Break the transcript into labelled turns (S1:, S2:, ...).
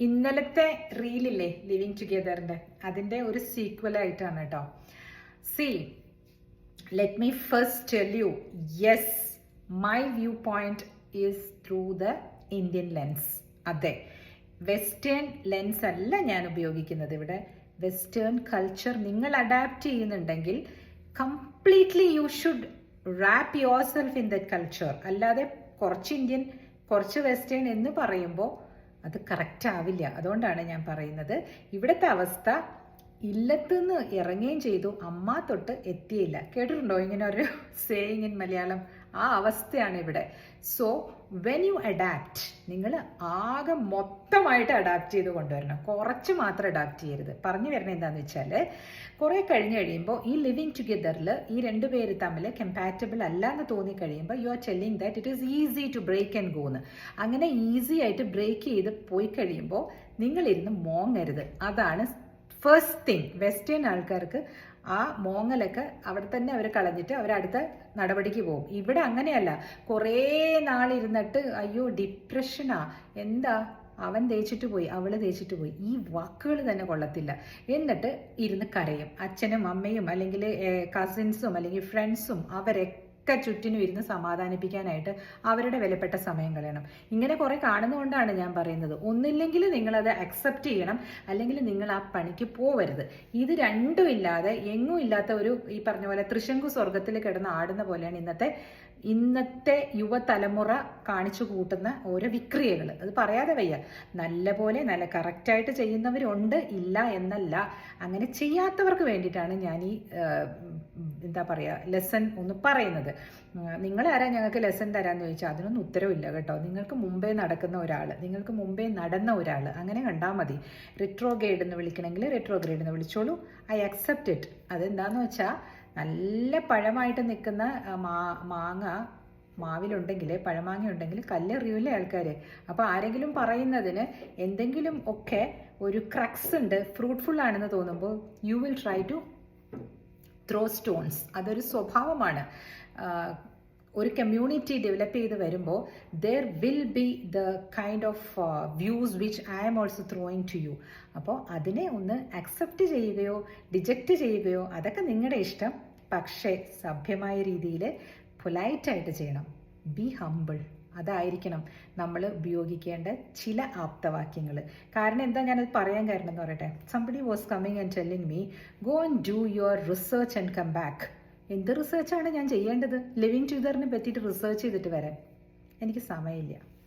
S1: ഇന്നലത്തെ റീലില്ലേ ലിവിങ് ടുഗെദറിന്റെ അതിന്റെ ഒരു സീക്വൽ ആയിട്ടാണ് കേട്ടോ see let me first tell you yes my viewpoint is through the Indian lens അതെ വെസ്റ്റേൺ ലെൻസ് അല്ല ഞാൻ ഉപയോഗിക്കുന്നത് ഇവിടെ. വെസ്റ്റേൺ കൾച്ചർ നിങ്ങൾ അഡാപ്റ്റ് ചെയ്യുന്നുണ്ടെങ്കിൽ completely you should wrap yourself in that culture അല്ലാതെ കുറച്ച് ഇന്ത്യൻ കുറച്ച് വെസ്റ്റേൺ എന്ന് പറയുമ്പോൾ അത് കറക്റ്റ് ആവില്ല. അതുകൊണ്ടാണ് ഞാൻ പറയുന്നത്. ഇവിടുത്തെ അവസ്ഥ ഇല്ലത്തുനിന്ന് ഇറങ്ങുകയും ചെയ്തു. അമ്മ തൊട്ട് എത്തിയില്ല. കേട്ടിട്ടുണ്ടോ? ഇങ്ങനെ ഒരു സേയിങ് ഇൻ മലയാളം. ആ അവസ്ഥയാണ് ഇവിടെ. സോ വെൻ യു അഡാപ്റ്റ് നിങ്ങൾ ആകെ മൊത്തമായിട്ട് അഡാപ്റ്റ് ചെയ്ത് കൊണ്ടുവരണം. കുറച്ച് മാത്രം അഡാപ്റ്റ് ചെയ്യരുത്. പറഞ്ഞു വരുന്നത് എന്താണെന്ന് വെച്ചാൽ കുറേ കഴിഞ്ഞ് കഴിയുമ്പോൾ ഈ ലിവിങ് ടുഗെദറിൽ ഈ രണ്ട് പേര് തമ്മിൽ കമ്പാറ്റബിൾ അല്ല എന്ന് തോന്നി കഴിയുമ്പോൾ you are telling that it is easy to break and ഗോന്ന് അങ്ങനെ ഈസി ആയിട്ട് ബ്രേക്ക് ചെയ്ത് പോയി കഴിയുമ്പോൾ നിങ്ങളിരുന്ന് മോങ്ങരുത്. അതാണ് ഫസ്റ്റ് തിങ് വെസ്റ്റേൺ ആൾക്കാർക്ക് ആ മോങ്ങലൊക്കെ അവിടെ തന്നെ അവർ കളഞ്ഞിട്ട് അവരടുത്ത നടപടിക്ക് പോകും. ഇവിടെ അങ്ങനെയല്ല. കുറേ നാളിരുന്നിട്ട് അയ്യോ ഡിപ്രഷനാ എന്താ? അവൻ തേച്ചിട്ട് പോയി അവൾ തേച്ചിട്ട് പോയി. ഈ വാക്കുകൾ തന്നെ കൊള്ളത്തില്ല. എന്നിട്ട് ഇരുന്ന് കരയും. അച്ഛനും അമ്മയും അല്ലെങ്കിൽ കസിൻസും അല്ലെങ്കിൽ ഫ്രണ്ട്സും അവരൊക്കെ ചുറ്റിനും ഇരുന്ന് സമാധാനിപ്പിക്കാനായിട്ട് അവരുടെ വിലപ്പെട്ട സമയം കളയണം. ഇങ്ങനെ കുറെ കാണുന്നതുകൊണ്ടാണ് ഞാൻ പറയുന്നത്. ഒന്നില്ലെങ്കിൽ നിങ്ങളത് അക്സെപ്റ്റ് ചെയ്യണം. അല്ലെങ്കിൽ നിങ്ങൾ ആ പണിക്ക് പോവരുത്. ഇത് രണ്ടും ഇല്ലാതെ എങ്ങും ഇല്ലാത്ത ഒരു ഈ പറഞ്ഞ പോലെ തൃശങ്കു സ്വർഗത്തിൽ കിടന്ന് ആടുന്ന പോലെയാണ് ഇന്നത്തെ ഇന്നത്തെ യുവതലമുറ കാണിച്ചു കൂട്ടുന്ന ഓരോ വിക്രിയകൾ അത് പറയാതെ വയ്യ. നല്ല പോലെ നല്ല കറക്റ്റായിട്ട് ചെയ്യുന്നവരുണ്ട് ഇല്ല എന്നല്ല. അങ്ങനെ ചെയ്യാത്തവർക്ക് വേണ്ടിയിട്ടാണ് ഞാൻ ഈ എന്താ പറയുക ലെസൺ ഒന്ന് പറയുന്നത്. നിങ്ങൾ ആരാ ഞങ്ങൾക്ക് ലെസൺ തരാമെന്ന് ചോദിച്ചാൽ അതിനൊന്നും ഉത്തരവില്ല കേട്ടോ. നിങ്ങൾക്ക് മുമ്പേ നടക്കുന്ന ഒരാൾ നിങ്ങൾക്ക് മുമ്പേ നടന്ന ഒരാൾ അങ്ങനെ കണ്ടാൽ മതി. റിട്രോഗ്രേഡ് എന്ന് വിളിക്കണമെങ്കിൽ റിട്രോഗ്രേഡ് എന്ന് വിളിച്ചോളൂ. ഐ അക്സെപ്റ്റ് ഇറ്റ് അതെന്താന്ന് വെച്ചാൽ നല്ല പഴമായിട്ട് നിൽക്കുന്ന മാ മാങ്ങ മാവിലുണ്ടെങ്കിൽ പഴമാങ്ങ ഉണ്ടെങ്കിൽ കല്ലെറിയൂലേ ആൾക്കാർ അപ്പോൾ ആരെങ്കിലും പറയുന്നതിന് എന്തെങ്കിലും ഒക്കെ ഒരു ക്രക്സ് ഉണ്ട് ഫ്രൂട്ട്ഫുൾ ആണെന്ന് തോന്നുമ്പോൾ you will try to throw stones അതൊരു സ്വഭാവമാണ്. ഒരു കമ്മ്യൂണിറ്റി ഡെവലപ്പ് ചെയ്ത് വരുമ്പോൾ there will be the kind of views which I am also throwing to you അപ്പോൾ അതിനെ ഒന്ന് അക്സെപ്റ്റ് ചെയ്യുകയോ ഡിജക്റ്റ് ചെയ്യുകയോ അതൊക്കെ നിങ്ങളുടെ ഇഷ്ടം. പക്ഷേ സഭ്യമായ രീതിയിൽ പൊലൈറ്റായിട്ട് ചെയ്യണം. ബി ഹമ്പിൾ അതായിരിക്കണം നമ്മൾ ഉപയോഗിക്കേണ്ട ചില ആപ്തവാക്യങ്ങൾ. കാരണം എന്താ ഞാനത് പറയാൻ കാരണം എന്ന് പറയട്ടെ? Somebody was coming and telling me go and do your research and come back എന്ത് റിസർച്ചാണ് ഞാൻ ചെയ്യേണ്ടത്? ലിവിങ് ട്യൂതറിനെ പറ്റിയിട്ട് റിസർച്ച് ചെയ്തിട്ട് വരാൻ. എനിക്ക് സമയമില്ല.